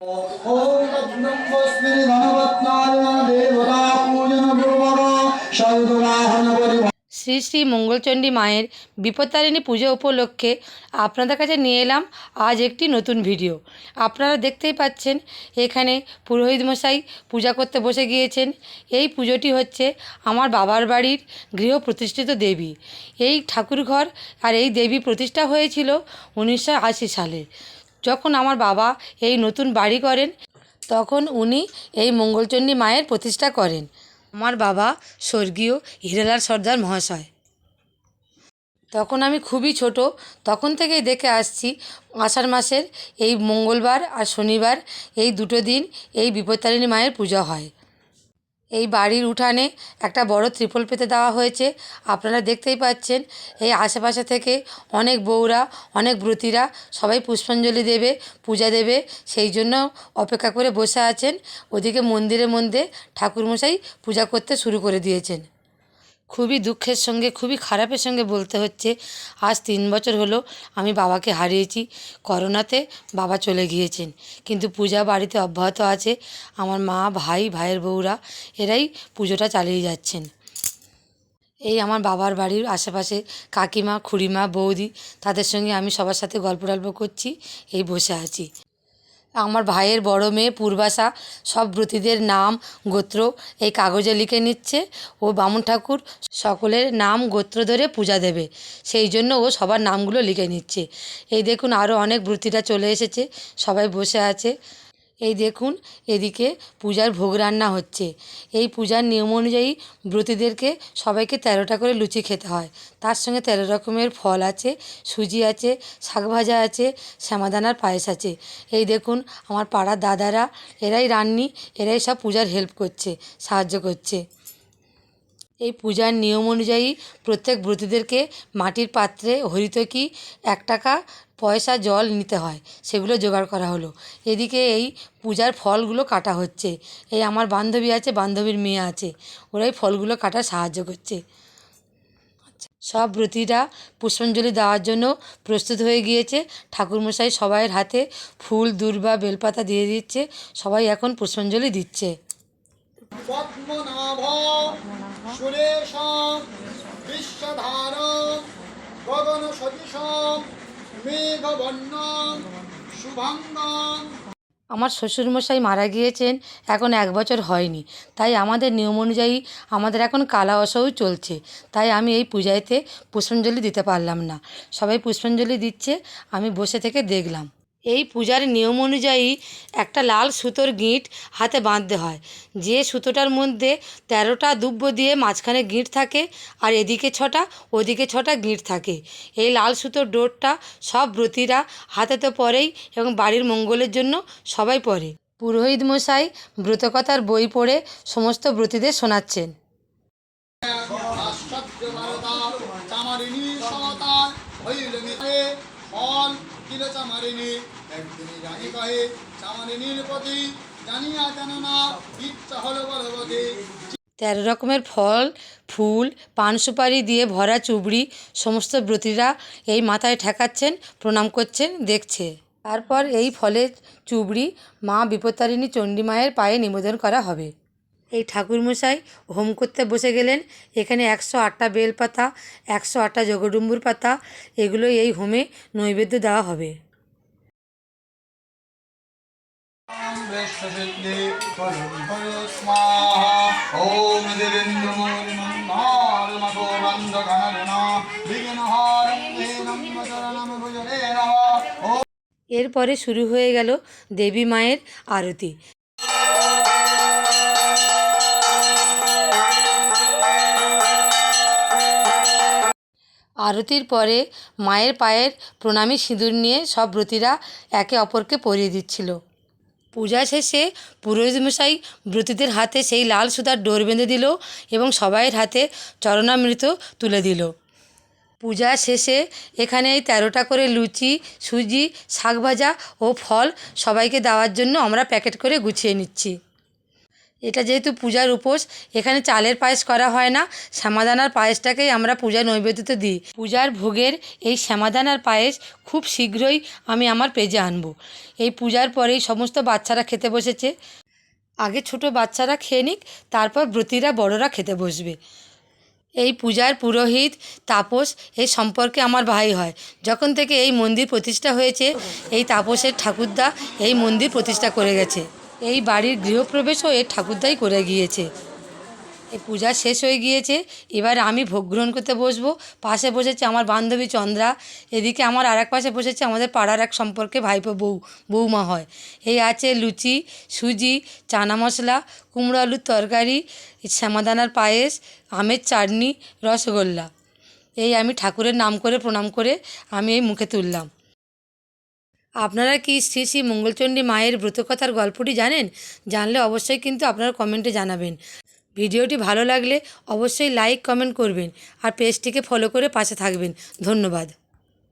ॐ तद्ब्रह्मस्मिन् धनवत्नाय देवता पूजन पूर्वक सौदुराहन परिवार শ্রী শ্রী মঙ্গলচণ্ডী মায়ের বিপত্তারিণী পুজো উপলক্ষে আপনাদের কাছে নিয়ে এলাম আজ একটি নতুন ভিডিও আপনারা দেখতেই পাচ্ছেন এখানে পুরোহিত মশাই পূজা করতে বসে গিয়েছেন এই পুজোটি হচ্ছে আমার বাবার বাড়ির গৃহ প্রতিষ্ঠিত দেবী এই ঠাকুরঘর আর এই দেবী প্রতিষ্ঠা হয়েছিল উনিশশো আশি সালে যখন আমার বাবা এই নতুন বাড়ি করেন, তখন উনি এই মঙ্গলচণ্ডী মায়ের প্রতিষ্ঠা করেন। আমার বাবা স্বর্গীয় হিরালাল সর্দার মহাশয়। তখন আমি খুবই ছোট, তখন থেকেই দেখে আসছি আষাঢ় মাসের এই মঙ্গলবার আর শনিবার এই দুটো দিন এই বিপত্তারিণী মায়ের পূজা হয়। এই বাড়ির উঠানে একটা বড় ত্রিপল পেতে দেওয়া হয়েছে। আপনারা দেখতেই পাচ্ছেন, এই আশেপাশে থেকে অনেক বউরা, অনেক ব্রতীরা সবাই পুষ্পাঞ্জলি দেবে, পূজা দেবে, সেই জন্য অপেক্ষা করে বসে আছেন। ওদিকে মন্দিরের মধ্যে ঠাকুরমশাই পূজা করতে শুরু করে দিয়েছেন। খুবই দুঃখের সঙ্গে, খুবই খারাপের সঙ্গে বলতে হচ্ছে, আজ তিন বছর হলো আমি বাবাকে হারিয়েছি, করোনাতে বাবা চলে গিয়েছেন। কিন্তু পূজা বাড়িতে অব্যাহত আছে, আমার মা, ভাই, ভাইয়ের বউরা, এরাই পুজোটা চালিয়ে যাচ্ছেন। এই আমার বাবার বাড়ির আশেপাশে কাকিমা, খুড়িমা, বৌদি, তাদের সঙ্গে আমি সবার সাথে গল্প টল্প করছি, এই বসে আছি। আমার ভাইয়ের বড় মেয়ে পূর্বাশা, সব ব্রতীদের নাম গোত্র এই কাগজে লিখে নিচ্ছে। ও বামুন ঠাকুর সকলের নাম গোত্র ধরে পূজা দেবে, সেই জন্য ও সবার নামগুলো লিখে নিচ্ছে। এই দেখুন আরও অনেক ব্রতীরা চলে এসেছে, সবাই বসে আছে। এই দেখুন, এদিকে পূজার ভোগ রান্না হচ্ছে। এই পূজার নিয়ম অনুযায়ী ব্রতীদেরকে সবাইকে তেরোটা করে লুচি খেতে হয়। তার সঙ্গে তেরো রকমের ফল আছে, সুজি আছে, শাক ভাজা আছে, শ্যামাদানার পায়েস আছে। এই দেখুন, আমার পাড়ার দাদারা, এরাই রান্নি, এরাই সব পূজার হেল্প করছে, সাহায্য করছে। এই পূজার নিয়ম অনুযায়ী প্রত্যেক ব্রতীদেরকে মাটির পাত্রে হরিতকি এক টাকা পয়সা জল নিতে হয়, সেগুলো জোগাড় করা হলো। এদিকে এই পূজার ফলগুলো কাটা হচ্ছে। এই আমার বান্ধবী আছে, বান্ধবীর মেয়ে আছে, ওরাই ফলগুলো কাটার সাহায্য করছে। সব ব্রতীরা পুষ্পাঞ্জলি দেওয়ার জন্য প্রস্তুত হয়ে গিয়েছে। ঠাকুরমশাই সবাইয়ের হাতে ফুল, দূর্বা, বেলপাতা দিয়ে দিচ্ছে, সবাই এখন পুষ্পাঞ্জলি দিচ্ছে। পদ্মনাভ সুরেশ বিশ্বধার, গগন শুভাঙ্গম। আমার শ্বশুরমশাই মারা গিয়েছেন, এখন এক বছর হয়নি। তাই আমাদের নিয়ম অনুযায়ী আমাদের এখন কালা অসহও চলছে। তাই আমি এই পূজাতে পুষ্পাঞ্জলি দিতে পারলাম না। সবাই পুষ্পাঞ্জলি দিচ্ছে, আমি বসে থেকে দেখলাম। এই পূজার নিয়ম অনুযায়ী একটা লাল সুতোর গিঁট হাতে বাঁধতে হয়। যে সুতোটার মধ্যে তেরোটা দুব্য দিয়ে মাঝখানে গিঁট থাকে আর এদিকে ছটা, ওদিকে ছটা গিঁট থাকে। এই লাল সুতোর ডোরটা সব ব্রতীরা হাতে তো পরেই এবং বাড়ির মঙ্গলের জন্য সবাই পরে। পুরোহিত মশাই ব্রতকথার বই পড়ে সমস্ত ব্রতীদের শোনাচ্ছেন। প্রতি জানিয়া জানো না ইচ্ছা হলো তেরো রকমের ফল, ফুল, পান সুপারি দিয়ে ভরা চুবড়ি, সমস্ত ব্রতীরা এই মাথায় ঠেকাচ্ছেন, প্রণাম করছেন, দেখছে। তারপর এই ফলের চুবড়ি, মা বিপত্তারিণী চণ্ডী মায়ের পায়ে নিবেদন করা হবে। এই ঠাকুরমশাই হোম করতে বসে গেলেন। এখানে একশো আটটা বেলপাতা, একশো আটটা জগডুম্বুর পাতা এগুলো এই হোমে নৈবেদ্য দেওয়া হবে। ॐ देवेन्द्रमूर्मन्नाल्मगोबन्धगणना विघ्नहारं देनं शरणं भुजने नमः ॐ এরপরে শুরু হয়ে গেল দেবী মায়ের আরতি আরতির পরে মায়ের পায়ের প্রণামী সিঁদুর নিয়ে সব ব্রতীরা একে অপরকে পরিয়ে দিচ্ছিল পূজা শেষে পুরোহিত মশাই ব্রতীদের হাতে সেই লাল সুতার ডোর বেঁধে দিল এবং সবাইয়ের হাতে চরণামৃত তুলে দিল। পূজা শেষে এখানে এই তেরোটা করে লুচি, সুজি, শাক ভাজা ও ফল সবাইকে দেওয়ার জন্য আমরা প্যাকেট করে গুছিয়ে নিচ্ছি। এটা যেহেতু পূজার উপোস, এখানে চালের পায়েস করা হয় না, শ্যামাদানার পায়েসটাকেই আমরা পূজা নৈবেদ্যতে দিই। পূজার ভোগের এই শ্যামাদানার পায়েস খুব শীঘ্রই আমি আমার পেজে আনব। এই পূজার পরেই সমস্ত বাচ্চারা খেতে বসেছে। আগে ছোট বাচ্চারা খেয়ে নিক, তারপর ব্রতীরা, বড়রা খেতে বসবে। এই পূজার পুরোহিত, তাপস এই সম্পর্কে আমার ভাই হয়। যখন থেকে এই মন্দির প্রতিষ্ঠা হয়েছে, এই তাপসের ঠাকুরদা এই মন্দির প্রতিষ্ঠা করে গেছে। এই বাড়ির গৃহপ্রবেশও এর ঠাকুরদাই করে গিয়েছে। এই পূজা শেষ হয়ে গিয়েছে, এবার আমি ভোগ গ্রহণ করতে বসবো। পাশে বসেছে আমার বান্ধবী চন্দ্রা, এদিকে আমার আর এক পাশে বসেছে আমাদের পাড়ার এক সম্পর্কে ভাইপো বউ বৌমা হয়। এই আছে লুচি, সুজি, চানা মশলা, কুমড়ো আলুর তরকারি, শ্যামাদানার পায়েস, আমের চাটনি, রসগোল্লা। এই আমি ঠাকুরের নাম করে প্রণাম করে আমি এই মুখে তুললাম। আপনারা কি শ্রী শ্রী মঙ্গলচণ্ডী মায়ের ব্রতকথার গল্পটি জানেন? জানলে অবশ্যই কিন্তু আপনারা কমেন্টে জানাবেন। ভিডিওটি ভালো লাগলে অবশ্যই লাইক, কমেন্ট করবেন আর পেজটিকে ফলো করে পাশে থাকবেন। ধন্যবাদ।